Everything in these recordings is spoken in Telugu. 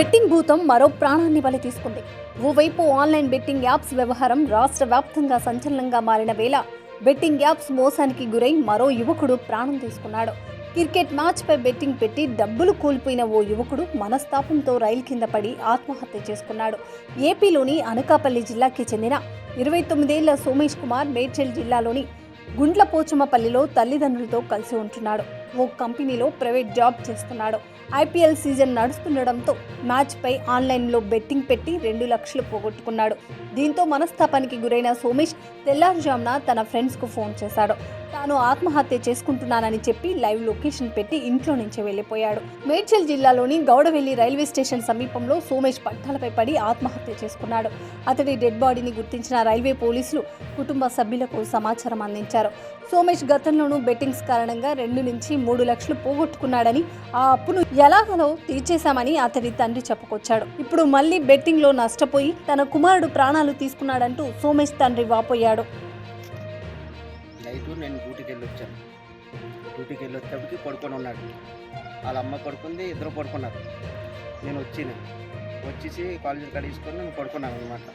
బెట్టింగ్ భూతం మరో ప్రాణాన్ని బలి తీసుకుంది. ఓవైపు ఆన్లైన్ బెట్టింగ్ యాప్స్ వ్యవహారం రాష్ట్ర వ్యాప్తంగా సంచలనంగా మారిన వేళ బెట్టింగ్ యాప్స్ మోసానికి గురై మరో యువకుడు ప్రాణం తీసుకున్నాడు. క్రికెట్ మ్యాచ్పై బెట్టింగ్ పెట్టి డబ్బులు కోల్పోయిన ఓ యువకుడు మనస్తాపంతో రైలు కింద పడి ఆత్మహత్య చేసుకున్నాడు. ఏపీలోని అనకాపల్లి జిల్లాకి చెందిన ఇరవై తొమ్మిదేళ్ళ సోమేష్ కుమార్ మేడ్చల్ జిల్లాలోని గుండ్లపోచమ్మపల్లిలో తల్లిదండ్రులతో కలిసి ఉంటున్నాడు. ఓ కంపెనీలో ప్రైవేట్ జాబ్ చేస్తున్నాడు. ఐపీఎల్ సీజన్ నడుస్తుండడంతో మ్యాచ్పై ఆన్లైన్లో బెట్టింగ్ పెట్టి రెండు లక్షలు పోగొట్టుకున్నాడు. దీంతో మనస్తాపానికి గురైన సోమేష్ తెల్లారుజామున తన ఫ్రెండ్స్కు ఫోన్ చేశాడు. తాను ఆత్మహత్య చేసుకుంటున్నానని చెప్పి లైవ్ లొకేషన్ పెట్టి ఇంట్లో నుంచి వెళ్ళిపోయాడు. మేడ్చల్ జిల్లాలోని గౌడవెల్లి రైల్వే స్టేషన్ సమీపంలో సోమేష్ పట్టాలపై పడి ఆత్మహత్య చేసుకున్నాడు. అతడి డెడ్ బాడీని గుర్తించిన రైల్వే పోలీసులు కుటుంబ సభ్యులకు సమాచారం అందించారు. సోమేష్ గతంలోనూ బెట్టింగ్స్ కారణంగా రెండు నుంచి మూడు లక్షలు పోగొట్టుకున్నాడని ఆ అప్పును ఎలాగలో తీర్చేశామని అతని తండ్రి చెప్పుకొచ్చాడు. ఇప్పుడు మళ్ళీ బెట్టింగ్లో నష్టపోయి తన కుమారుడు ప్రాణాలు తీసుకున్నాడంటూ సోమేష్ తండ్రి వాపోయాడు. నైట్ నేను డ్యూటీకి వెళ్ళి వచ్చాను డ్యూటీకి వెళ్ళి వచ్చేటప్పటికి పడుకొని ఉన్నాడు. వాళ్ళ అమ్మ పడుకుంది ఇద్దరు పడుకున్నారు. నేను వచ్చిన. వచ్చేసి కాలేజీ కడిగించుకొని నేను పడుకున్నాను అనమాట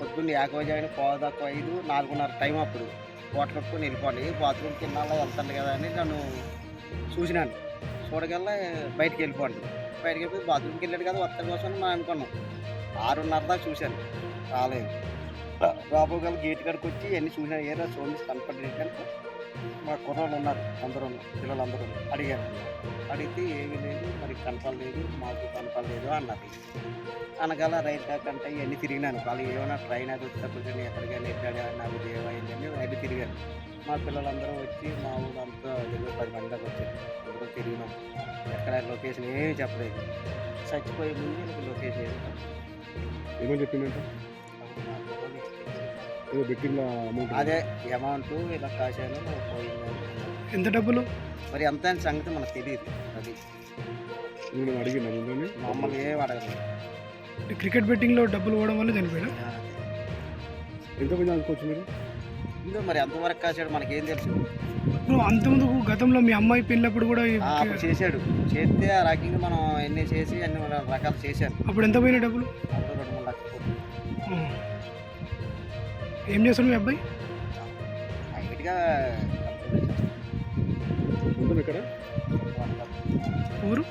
పొద్దున్న యాకవజ అయిన పోదాకు ఐదు నాలుగున్నర టైం అప్పుడు. కోట కట్టుకొని వెళ్ళిపోండి బాత్రూమ్కి వెళ్ళాలా వెళ్తాను కదా అని నన్ను చూసినాను. చూడగల్లా బయటికి వెళ్ళిపోండి. బయటికి వెళ్ళిపోయి బాత్రూమ్కి వెళ్ళాడు కదా వస్తాడు కోసం మనం అనుకున్నాం. ఆరున్నర దాకా చూశాను. రాలేదు. రాబోగల గేట్ కాడికి వచ్చి అన్ని చూసినా ఏరా సోమేష్ కనపడలేదు కనుక. మా కుర్రోళ్ళు ఉన్నారు అందరూ పిల్లలందరూ అడిగారు అడిగితే ఏమీ లేదు మరి కనపడలేదు మాకు కనపడలేదు అన్నది అనగల రైలు కాకంటే ఇవన్నీ తిరిగినాను వాళ్ళు ఏమైనా ట్రైన్ అది వచ్చేటప్పుడు కానీ ఎక్కడికైనా ఎట్టాడా నాకు దేవైందని రైలు తిరిగాను. మా పిల్లలందరూ వచ్చి మా ఊరంతా దగ్గర పది మంది దాకా వచ్చారు. అందరూ తిరిగినాం. ఎక్కడ లొకేషన్ ఏమీ చెప్పలేదు. చచ్చిపోయే ముందు లొకేషన్ ఏమి చెప్పలేదు. ఏమని ఏదో బెట్టింగ్లో అమౌంట్ అదే అమౌంట్ ఇలా కాశాను ఎంత డబ్బులు? మరి ఎంత అని సంగతి మనకు తెలియదు అది. నేను అడిగినా మమ్మల్ని ఏం అడగలేదు. క్రికెట్ బెట్టింగ్లో డబ్బులు పోవడం వల్ల చనిపోయాడు ఎంతమంది అనుకోవచ్చు మీరు? ఇందులో మరి ఎంతవరకు కాశాడు మనకేం తెలుసు. ఇప్పుడు అంతకుముందు గతంలో మీ అమ్మాయి పెళ్ళినప్పుడు కూడా చేశాడు. చేస్తే ఆ రకంగా మనం ఎన్ని చేసి అన్ని రకాలు చేశాను. అప్పుడు ఎంత పోయిన డబ్బులు? అప్పుడు రెండు మూడు లక్షలు. ఏం చేస్తాడు మీ అబ్బాయి? ఎక్కడ ఊరు?